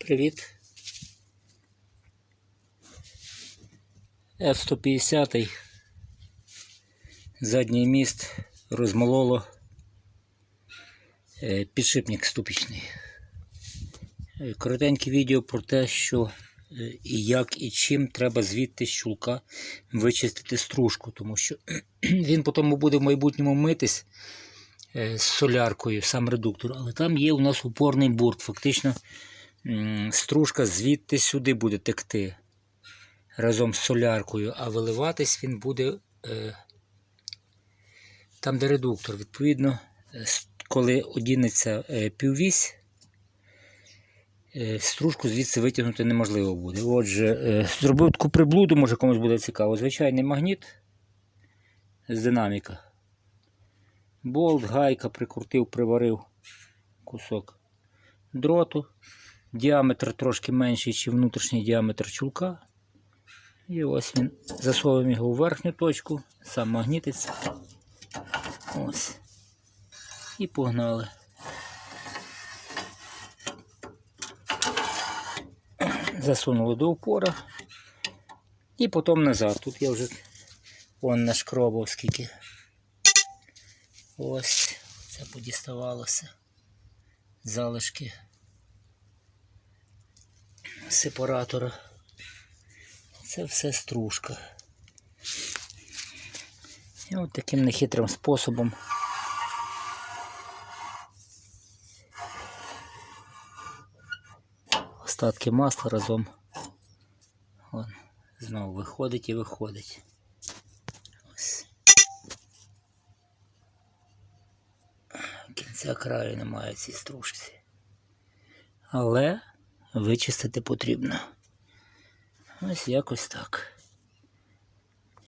Привіт. F-150 задній міст розмололо Е, підшипник ступічний. Е, Коротеньке відео про те, що е, і як і чим треба звідти з чулка вичистити стружку, тому що він потім буде в майбутньому митись з соляркою, сам редуктор, але там є у нас упорний бурт. Фактично стружка звідти сюди буде текти разом з соляркою, а виливатись він буде е, там, де редуктор. Відповідно, е, коли одінеться е, піввісь, стружку звідси витягнути неможливо буде. Отже, зробив таку приблуду, може комусь буде цікаво. Звичайний магніт з динаміка. Болт, гайка, прикрутив, приварив кусок дроту. Діаметр трошки менший, ніж внутрішній діаметр чулка. І ось він засовуємо його у верхню точку, сам магнітиться. Ось. І погнали. Засунули до упора. І потім назад. Тут я вже вон нашкробав скільки. Ось це подіставалося. Залишки сепаратора. Це все стружка. І от таким нехитрим способом остатки масла разом Вон, знову виходить і виходить. Кінця краю немає цій стружці. Але вичистити потрібно. Ось якось так.